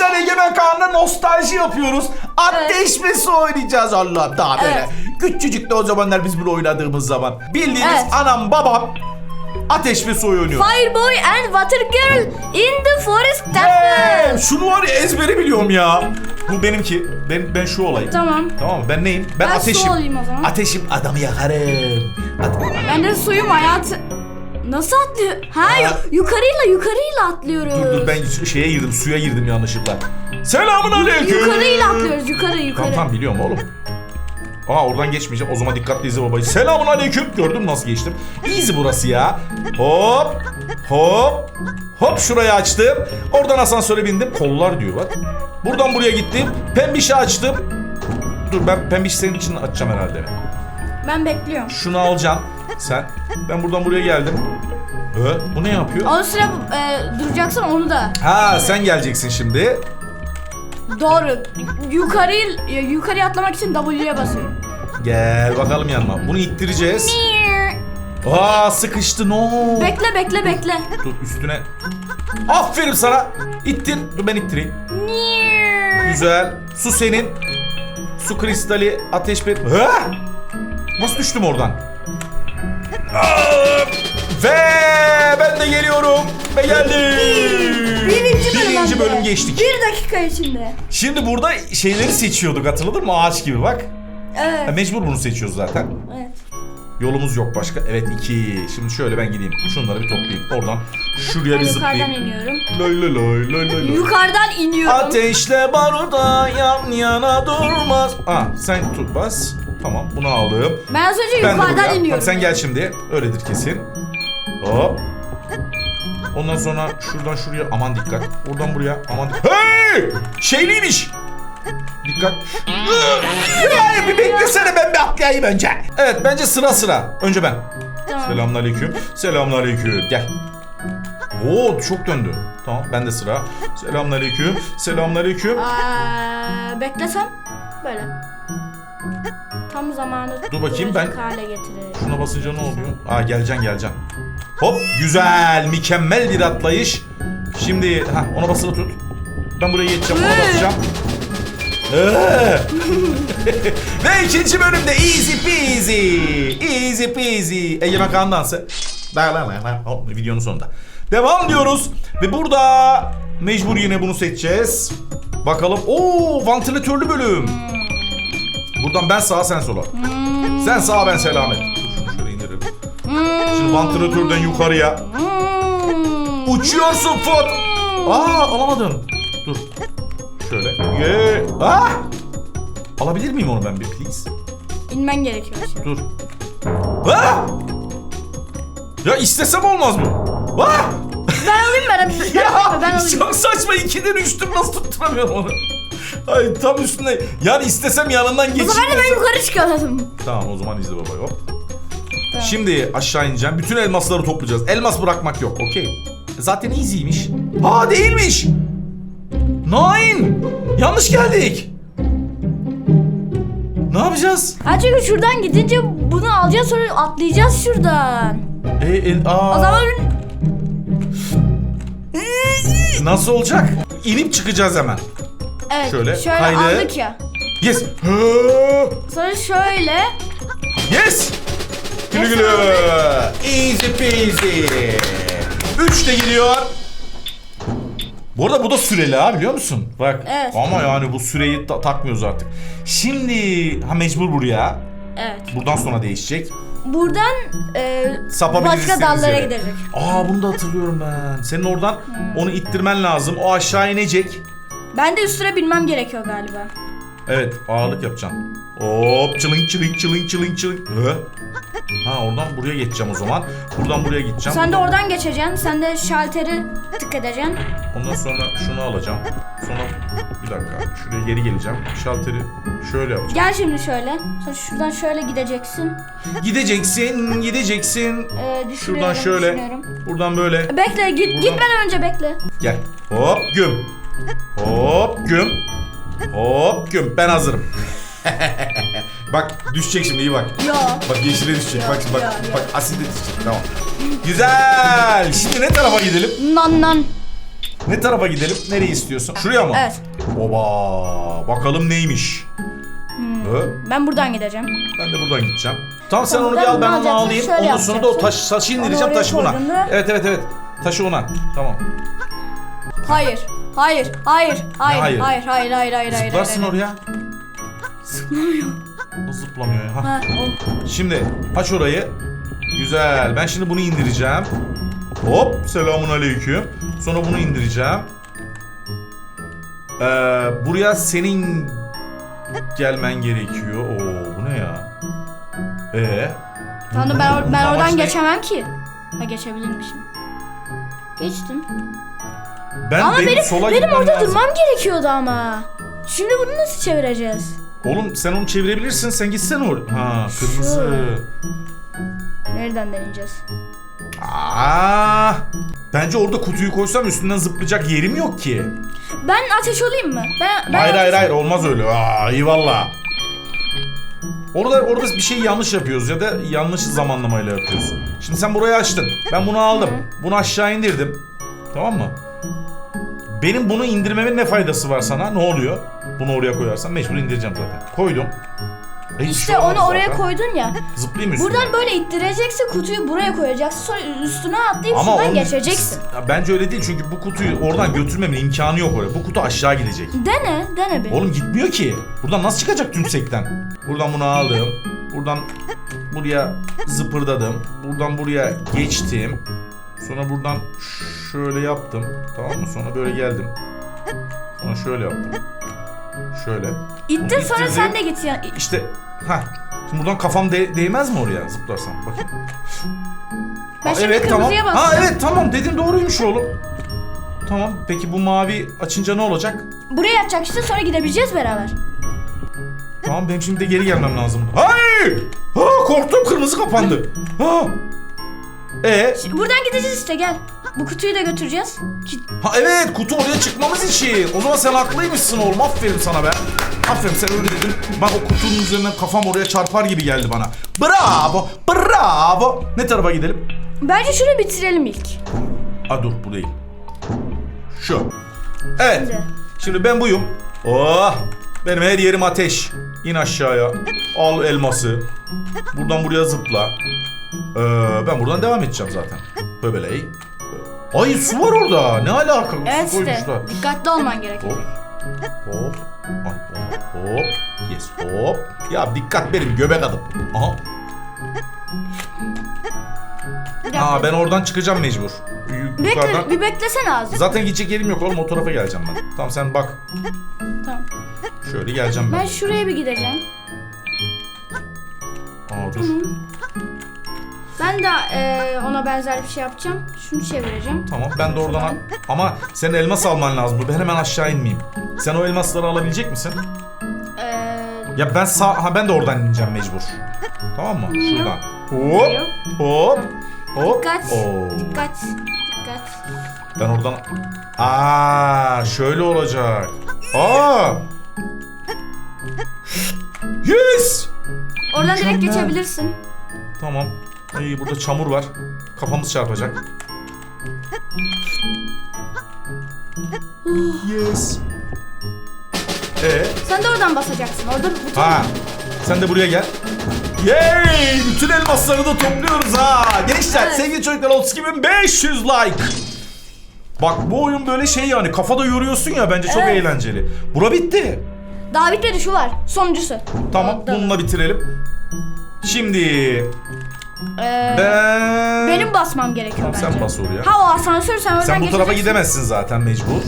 Arkadaşlar Egemen Kaan'la nostalji yapıyoruz. Ateş ve su oynayacağız Allah daha böyle. Evet. Küçücük de o zamanlar biz bunu oynadığımız zaman. Bildiğiniz Evet. anam babam Ateş ve su oynuyor. Fireboy and Water Girl in the Forest Hey, Temple. şunu var ya ezberi biliyorum ya. Bu benimki. Ben ben şu olayım. Tamam. Tamam mı? Ben neyim? Ben, Ben su ateşim. olayım o zaman. Ateşim adamı yakarım. At- Ben de suyum hayatı. Nasıl atlıyor? Ha Aa. yukarıyla yukarıyla atlıyoruz. dur dur ben şeye girdim suya girdim yanlışlıkla. Selamun aleyküm. Yukarıyla atlıyoruz yukarı yukarı. Tamam tamam biliyorum oğlum. Aa oradan geçmeyeceğim. O zaman dikkatli izle babayı. Selamun aleyküm. Gördün mü nasıl geçtim? Easy burası ya. Hop. Hop. Hop şurayı açtım. Oradan asansöre bindim. Kollar diyor bak. Buradan buraya gittim. Pembişi açtım. Dur ben pembiş senin için açacağım herhalde. Ben bekliyorum. Şunu alacaksın sen. Ben buradan buraya geldim. Ee, bu ne yapıyor? O sıra e, duracaksın onu da. Ha sen geleceksin şimdi. Doğru. Yukarı yukarıya atlamak için W'ye basıyorum. Gel bakalım yanıma. Bunu ittireceğiz. Aa sıkıştı no. Bekle bekle bekle. Dur üstüne. Aferin sana. İttir. Dur ben ittireyim. Güzel. Su senin. Su kristali ateş bir... Ha! Nasıl düştüm oradan? Ve ben de geliyorum. Ve geldim. Birinci bölüm. Birinci bölüm geçtik. Bir dakika içinde. Şimdi burada şeyleri seçiyorduk hatırladın mı? Ağaç gibi bak. Ha, Evet. mecbur bunu seçiyoruz zaten. Evet. Yolumuz yok başka. Evet iki. Şimdi şöyle ben gideyim. Şunları bir toplayayım. Oradan şuraya Ben bir yukarıdan zıplayayım. iniyorum. Lay lay lay lay lay. Yukarıdan iniyorum. Ateşle baruda yan yana durmaz. Ah sen tut bas. Tamam bunu aldım. Ben az önce Ben de yukarıdan buraya. iniyorum. Tamam, sen gel şimdi. Öyledir kesin. Hop. Ondan sonra şuradan şuraya aman dikkat. Oradan buraya aman dikkat. Hey! Şeyliymiş. Dikkat. Ya bir beklesene ben bir atlayayım önce. Evet bence sıra sıra. Önce ben. Tamam. Selamünaleyküm. Selamünaleyküm. Gel. Oo çok döndü. Tamam ben de sıra. Selamünaleyküm. Selamünaleyküm. Aa, beklesem böyle. Tam zamanı Dur bakayım, ben- hale getirir. Şuna basınca ne oluyor? Aa geleceksin geleceksin. Hop güzel mükemmel bir atlayış. Şimdi ha ona basılı tut. Ben buraya geçeceğim ona basacağım. Ve ikinci bölümde easy peasy. Easy peasy. Egemen Kaan dansı. Videonun sonunda. Devam diyoruz. Ve burada mecbur yine bunu seçeceğiz. Bakalım. Oo vantilatörlü bölüm. Buradan ben sağa sen sola. Sen sağa ben selamet. Şöyle indirelim. Şimdi vantilatörden yukarıya. Uçuyorsun Fut. Aa alamadım. Şöyle. Ye. Ah! Alabilir miyim onu ben bir please? İnmen gerekiyor şimdi. Dur. Ah! Ya istesem olmaz mı? Ah! Ben alayım ben, ben, Ya ben alayım. çok saçma ikiden üçtüm nasıl tutturamıyorum onu. Ay tam üstünde. Yani istesem yanından O geçeyim. zaman da ben yukarı çıkıyordum. Tamam o zaman izle baba hop. Şimdi aşağı ineceğim. Bütün elmasları toplayacağız. Elmas bırakmak yok. Okey. Zaten easy'ymiş. Aa değilmiş. Nine. Yanlış geldik. Ne yapacağız? Ha çünkü şuradan gidince bunu alacağız sonra atlayacağız şuradan. E, e, aa, O zaman Nasıl olacak? İnip çıkacağız hemen. evet Şöyle, şöyle, kaydı. aldık ya. Yes. Sonra şöyle Yes. Gülü. aldık. Easy peasy. Üç de gidiyor. Bu arada bu da süreli ha biliyor musun? Bak. Evet. Ama yani bu süreyi ta- takmıyoruz artık. Şimdi ha mecbur buraya. evet. Buradan sonra değişecek. Buradan e, Sapabiliriz başka dallara gidecek. Aa bunu da hatırlıyorum ben. Senin oradan onu ittirmen lazım. O aşağı inecek. Ben de üstüne binmem gerekiyor galiba. Evet ağırlık yapacaksın. Hop çılın çılın çılın çılın çılın. Ha oradan buraya geçeceğim o zaman. Buradan buraya gideceğim. Sen de oradan geçeceksin. Sen de şalteri tık edeceksin. Ondan sonra şunu alacağım. Sonra bir dakika şuraya geri geleceğim. Şalteri şöyle yapacağım. Gel şimdi şöyle. Sonra şuradan şöyle gideceksin. Gideceksin, gideceksin. Ee, Şuradan şöyle. düşünüyorum. Buradan böyle. Bekle git gitmeden önce bekle. Gel. Hop güm. Hop güm. Hop güm. Ben hazırım. bak düşecek şimdi iyi bak. Yo. Bak yeşile düşecek. Ya, bak şimdi bak. ya, ya. Bak aside düşecek. Tamam. Güzel. Şimdi ne tarafa gidelim? Nan nan. Ne tarafa gidelim? Nereye istiyorsun? Şuraya mı? Evet. Oba! Bakalım neymiş. Hı? Ben buradan gideceğim. Ben de buradan gideceğim. Tamam sen Tamam, onu ben bir al ben onu alayım. şöyle Ondan sonra da o taş, taşı indireceğim oraya taşı buna. koyduğunda- Evet evet evet. Taşı ona. Tamam. Hayır. Hayır. Hayır. Hayır. hayır? Hayır. Hayır. Hayır. Hayır. Hayır. Zıplarsın hayır. oraya. Zıplamıyor. O zıplamıyor ya. Ha. O. Şimdi aç orayı. Güzel. Ben şimdi bunu indireceğim. Hop. Selamun aleyküm. Sonra bunu indireceğim. Ee, buraya senin gelmen gerekiyor. Oo bu ne ya? Ee. Bu- ben, bunun ben oradan ne? geçemem ki. Ha geçebilirmişim. Geçtim. Ben ama benim, benim, sola benim gitmem orada lazım. durmam gerekiyordu ama. Şimdi bunu nasıl çevireceğiz? Oğlum sen onu çevirebilirsin. Sen gitsene oraya. Ha kırmızı. Nereden deneyeceğiz? Aa, bence orada kutuyu koysam üstünden zıplayacak yerim yok ki. Ben ateş olayım mı? Ben, ben hayır hayır ateş- hayır olmaz öyle. Aa, eyvallah. Orada orada bir şey yanlış yapıyoruz ya da yanlış zamanlamayla yapıyoruz. Şimdi sen burayı açtın. Ben bunu aldım. Bunu aşağı indirdim. Tamam mı? Benim bunu indirmemin ne faydası var sana? Ne oluyor? Bunu oraya koyarsan mecbur indireceğim zaten. Koydum. E, hiçbir İşte şey olmadı onu oraya zaten. koydun ya. Zıplayayım üstüne. Buradan böyle ittireceksin kutuyu buraya koyacaksın sonra üstüne atlayıp şuradan onun- geçeceksin. Ya Bence öyle değil çünkü bu kutuyu oradan götürmemin imkanı yok oraya. Bu kutu aşağı gidecek. Dene, dene bir. Oğlum gitmiyor ki. Buradan nasıl çıkacak tümsekten? Buradan bunu aldım. Buradan buraya zıpırdadım. Buradan buraya geçtim. Sonra buradan şöyle yaptım. Tamam mı? Sonra böyle geldim. Sonra şöyle yaptım. Şöyle. İttir sonra İttirdim. sen de git ya. İşte ha. Şimdi buradan kafam de- değmez mi oraya zıplarsam? Bakayım. Ben Aa, şimdi evet tamam. kırmızıya Ha evet tamam dedin doğruymuş oğlum. Tamam. Peki bu mavi açınca ne olacak? Buraya atacak işte sonra gidebileceğiz beraber. Tamam benim şimdi de geri gelmem lazım. Hayır! Ha, korktum kırmızı kapandı. Ha. E Şimdi buradan gideceğiz işte gel. Bu kutuyu da götüreceğiz. Ki- ha evet kutu oraya çıkmamız için. O zaman sen haklıymışsın oğlum. Aferin sana be. Aferin sen öyle dedin. Bak o kutunun üzerinden kafam oraya çarpar gibi geldi bana. Bravo! Bravo! Ne tarafa gidelim? Bence şunu bitirelim ilk. Ha dur bu değil. Şu. Evet. Şimdi. Şimdi ben buyum. Oh! Benim her yerim ateş. İn aşağıya. Al elması. Buradan buraya zıpla. Ee, ben buradan devam edeceğim zaten. Böbeleği. Ay su var orada. Ne alaka? Evet su işte. koymuşlar. Dikkatli olman gerekiyor. Hop. Hop. Ay, hop. Hop. Yes. Hop. Ya dikkat benim göbek adım. Aha. Aa ben oradan çıkacağım mecbur. Bekle, Yukarıdan. bir beklesene azıcık. Zaten gidecek yerim yok oğlum o tarafa geleceğim ben. Tamam sen bak. Tamam. Şöyle geleceğim ben. Ben şuraya bir gideceğim. Aa dur. Ben de eee, ona benzer bir şey yapacağım. Şunu çevireceğim. Tamam ben de oradan al. Ama senin elmas alman lazım. Ben hemen aşağı inmeyeyim. Sen o elmasları alabilecek misin? Eee Ya ben sağ ha ben de oradan ineceğim mecbur. Tamam mı? Şuradan. Hop. Yok. Hop. Hop. Dikkat. Oo. dikkat. Dikkat. Ben oradan Aa, şöyle olacak. Aa! Yes! Oradan direkt Mükemmel. geçebilirsin. Tamam. Ay burada çamur var. Kafamız çarpacak. Yes. Ee, Sen de oradan basacaksın. Orada bir buton ha. var. Sen de buraya gel. Yay! Bütün elmasları da topluyoruz ha. Gençler Evet. sevgili çocuklar 32.500 like. Bak bu oyun böyle şey yani kafada yoruyorsun ya bence çok Evet. eğlenceli. Bura bitti. Daha bitmedi şu var. Sonuncusu. Tamam Orada. bununla bitirelim. Şimdi Eee, ben... benim basmam gerekiyor Tamam, bence. sen bas oraya. Ha o asansör sen oradan Sen bu tarafa geçeceksin. gidemezsin zaten mecbur.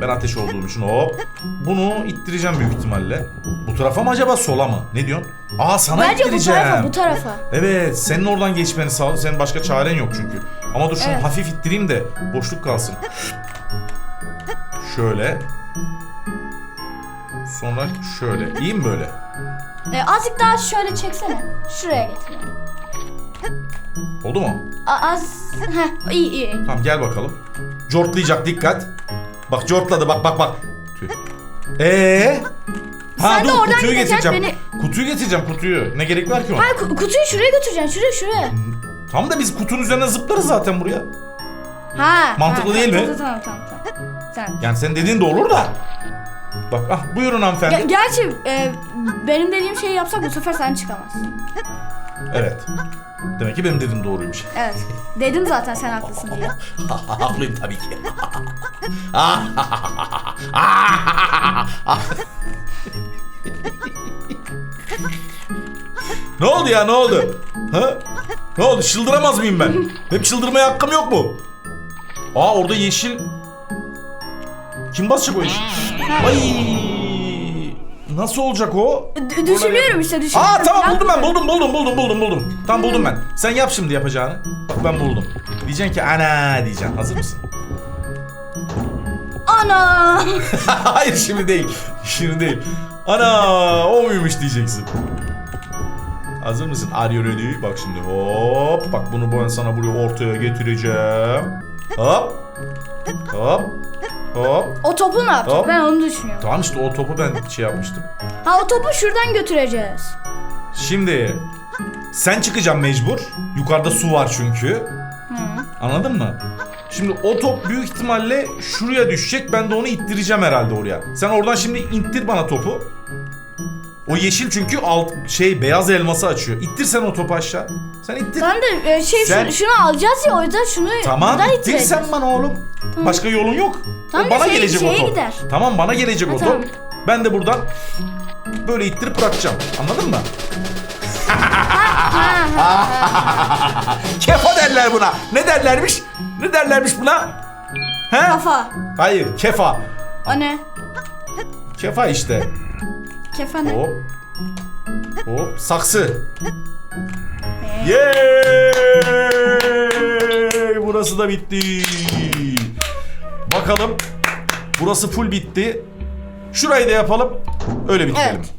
Ben ateş olduğum için hop. Bunu ittireceğim büyük ihtimalle. Bu tarafa mı acaba sola mı? Ne diyorsun? Aa sana Bence bu ittireceğim. tarafa bu tarafa. Evet senin oradan geçmeni sağladı. Senin başka çaren yok çünkü. Ama dur şunu Evet. hafif ittireyim de boşluk kalsın. Şöyle. Sonra şöyle. İyi mi böyle? Ee, azıcık daha şöyle çeksene. Şuraya getir. Oldu mu? A- az. Heh iyi iyi. Tamam gel bakalım. Cortlayacak dikkat. Bak cortladı bak bak bak. Tüh. Ee? Ha Sen de dur oradan kutuyu gideceksin, getireceğim. Kutuyu getireceğim kutuyu. Ne gerek var ki ona? Hayır ku- kutuyu şuraya götüreceksin. Şuraya şuraya. Tamam da biz kutunun üzerine zıplarız zaten buraya. Ha. Mantıklı ha, değil mi? Tamam tamam tamam. Sen. Yani sen dediğin de olur da. Bak ah buyurun hanımefendi. Ge- gerçi e, benim dediğim şeyi yapsak bu sefer sen çıkamazsın. Evet. Demek ki benim dediğim doğruymuş. Evet. Dedim zaten sen haklısın diye. Haklıyım tabii ki. ne oldu ya ne oldu? Ha? Ne oldu çıldıramaz mıyım ben? Hep çıldırmaya hakkım yok mu? Aa orada yeşil... Kim basacak o yeşil? Ay! Nasıl olacak o? D- düşünüyorum işte düşünüyorum. Aa tamam buldum ben buldum buldum buldum buldum buldum. Tam buldum ben. Sen yap şimdi yapacağını. Bak ben buldum. Diyeceksin ki ana diyeceksin. Hazır mısın? Ana! Hayır şimdi değil. Şimdi değil. Ana o muymuş diyeceksin. Hazır mısın? Are you ready? Bak şimdi hop. Bak bunu ben sana buraya ortaya getireceğim. Hop. Hop. Hop. O topu ne yapacak? Ben onu düşünüyorum. Tamam işte o topu ben şey yapmıştım. Ha o topu şuradan götüreceğiz. Şimdi sen çıkacaksın mecbur. Yukarıda su var çünkü. Anladın mı? Şimdi o top büyük ihtimalle şuraya düşecek. Ben de onu ittireceğim herhalde oraya. Sen oradan şimdi ittir bana topu. O yeşil çünkü alt şey beyaz elması açıyor. İttir sen o topu aşağı. Sen ittir. Ben de e, şey Sen- şunu, şunu alacağız ya o yüzden şunu Tamam ittir sen bana oğlum. Başka yolun yok. Tamam o da bana şey- gelecek o şeye top. gider. Tamam bana gelecek Ha, o top. tamam. Ben de buradan böyle ittirip bırakacağım. Anladın mı? Kefa derler buna. Ne derlermiş? Ne derlermiş buna? He? Kafa. Hayır, kefa. O ne? Kefa işte. Kefa ne? Hop. Hop. Saksı. Ee, Yeeey! Burası da bitti. Bakalım. Burası full bitti. Şurayı da yapalım. Öyle bitirelim. Evet.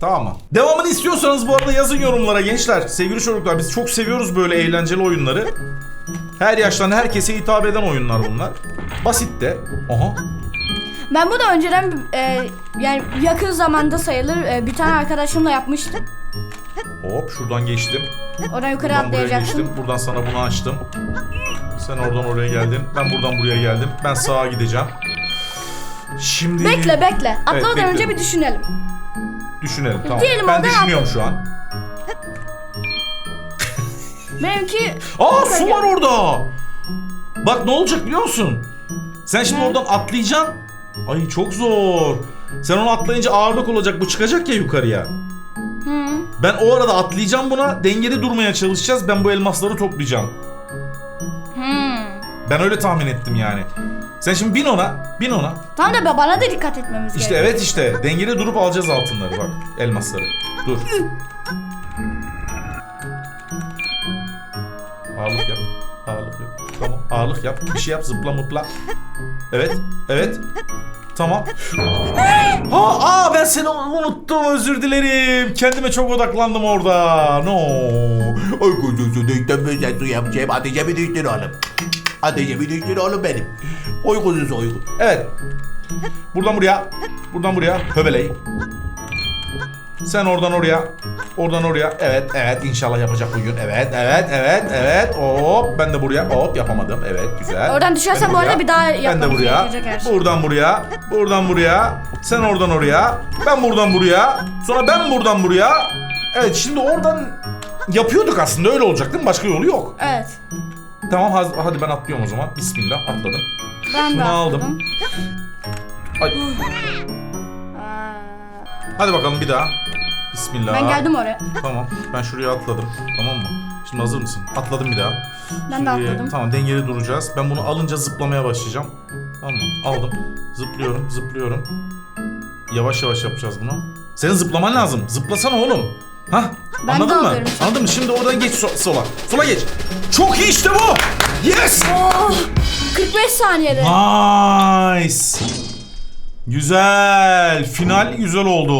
Tamam mı? Devamını istiyorsanız bu arada yazın yorumlara gençler. Sevgili çocuklar biz çok seviyoruz böyle eğlenceli oyunları. Her yaştan herkese hitap eden oyunlar bunlar. Basit de. Aha. Ben bunu önceden e, yani yakın zamanda sayılır e, bir tane arkadaşımla yapmıştım. Hop şuradan geçtim. Oradan yukarı Buradan atlayacaktım. geçtim. Buradan sana bunu açtım. Sen oradan oraya geldin. Ben buradan buraya geldim. Ben sağa gideceğim. Şimdi Bekle bekle. Atlamadan bekle. önce bir düşünelim. düşünelim. Tamam. Diyelim ben oradan düşünüyorum şu an. Benimki Aa su var orada. Bak ne olacak biliyor musun? Sen şimdi Ne? oradan atlayacaksın. Ay çok zor. Sen onu atlayınca ağırlık olacak. Bu çıkacak ya yukarıya. Hı. Ben o arada atlayacağım buna. Dengeli durmaya çalışacağız. Ben bu elmasları toplayacağım. Ben öyle tahmin ettim yani. Sen şimdi bin ona. Bin ona. Tamam da bana da dikkat etmemiz İşte gerekiyor. evet işte. Dengeli durup alacağız altınları bak. Elmasları. Dur. Ağırlık yap. Ağırlık yap. Tamam. Ağırlık yap. Bir şey yap. Zıpla mıpla. Evet. Evet. Tamam. Ha, aa ben seni unuttum. Özür dilerim. Kendime çok odaklandım orada. No. Ay kuzusu düştüm ben sen su yapacağım. Ateşe mi düştün oğlum? Ateşe düştün oğlum benim? Oy kuzusu. Evet. Buradan buraya. Buradan buraya. Höbeley. Sen oradan oraya. Oradan oraya. Evet, evet. inşallah yapacak bugün. Evet, evet, evet, evet. Hop. Ben de buraya. Hop yapamadım. Evet, güzel. Oradan düşersen Ben de bu arada buraya. bir daha Ben de yapmamız buraya. gerekecek her şey. Buradan buraya. Buradan buraya. Sen oradan oraya. Ben buradan buraya. Sonra ben buradan buraya. Evet, şimdi oradan yapıyorduk aslında. Öyle olacak değil mi? Başka yolu yok. Evet. Tamam, haz- hadi ben atlıyorum o zaman. Bismillah, atladım. Ben de Şunu aldım. atladım. Ay. Aa, Hadi bakalım bir daha. Bismillah. Ben geldim oraya. Tamam. Ben şuraya atladım. Tamam mı? Şimdi hazır mısın? Atladım bir daha. Ben de Şimdi, atladım. Tamam dengeli duracağız. Ben bunu alınca zıplamaya başlayacağım. Tamam mı? Aldım. Zıplıyorum, zıplıyorum. Yavaş yavaş yapacağız bunu. Senin zıplaman lazım. Zıplasana oğlum. Hah? Ben de Anladın mı? alıyorum. Anladın mı? Şimdi oradan geç so- sola. Sola geç. Çok iyi işte bu. Yes. Oh, 45 saniyede. Nice. Güzel. Final güzel oldu.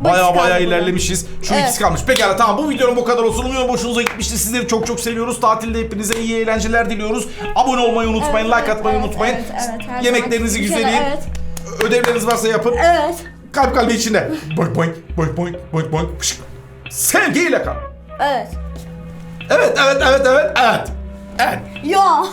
Baya kaldı baya burada. ilerlemişiz. Şu Evet. ikisi kalmış. Pekala tamam bu videonun bu kadar olsun. Umuyorum hoşunuza gitmiştir. Sizleri çok çok seviyoruz. Tatilde hepinize iyi eğlenceler diliyoruz. Abone olmayı unutmayın. Evet, like atmayı evet, unutmayın. evet, evet, her Yemeklerinizi zamanki güzel yiyin. Evet. Ödevleriniz varsa yapın. Evet. Kalp kalbi içinde. Boink boink boink boink boink boink. Pışık. Sevgiyle kal. Evet. Evet evet evet evet evet. Evet. Ya.